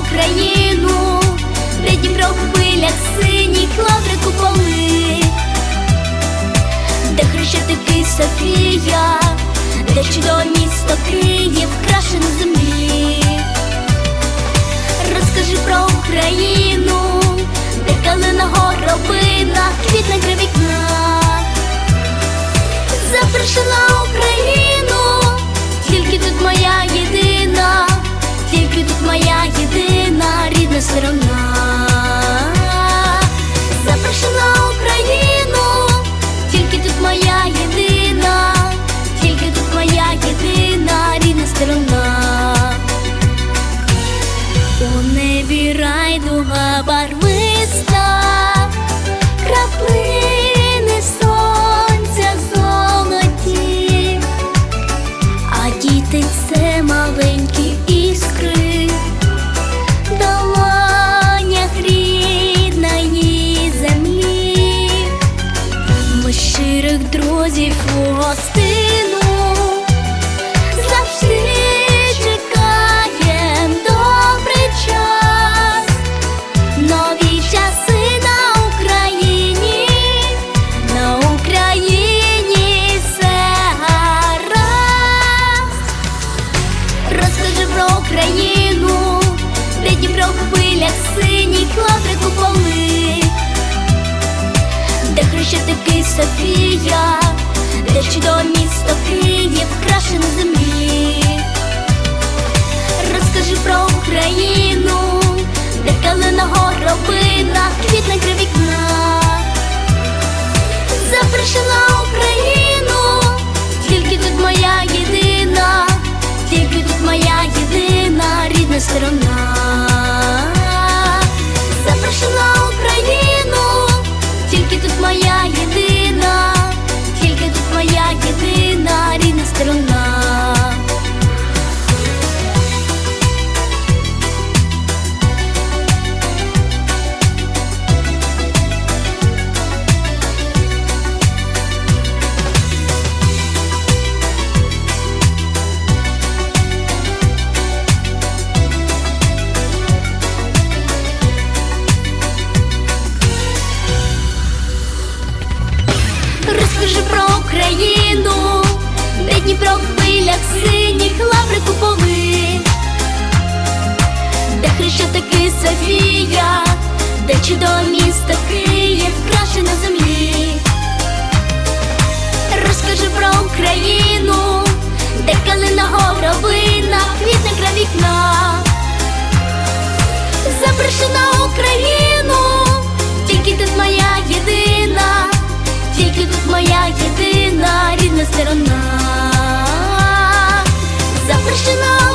Україну, де в хвилях синій клаври куполи, де хрещатики Софія, де чудове місто Київ, краше на землі. Розкажи про Україну, райдуга барвиста, краплини сонця золоті, а діти це маленькі іскри, в рідної землі. Ми щирих друзів у гостину завжди чудове місто Київ, краше на землі. Розкажи про Україну, де калина горобина, квітне край вікна. Запрошена Україну, тільки тут моя єдина, тільки тут моя єдина рідна сторона. Запрошена Україну, тільки тут моя єдина, Чудове місто Київ, краще на землі. Розкажи про Україну, де калина горобина, квітне кра вікна. Запроши на Україну, тільки тут моя єдина, тільки тут моя єдина, рідна сторона. Запроши на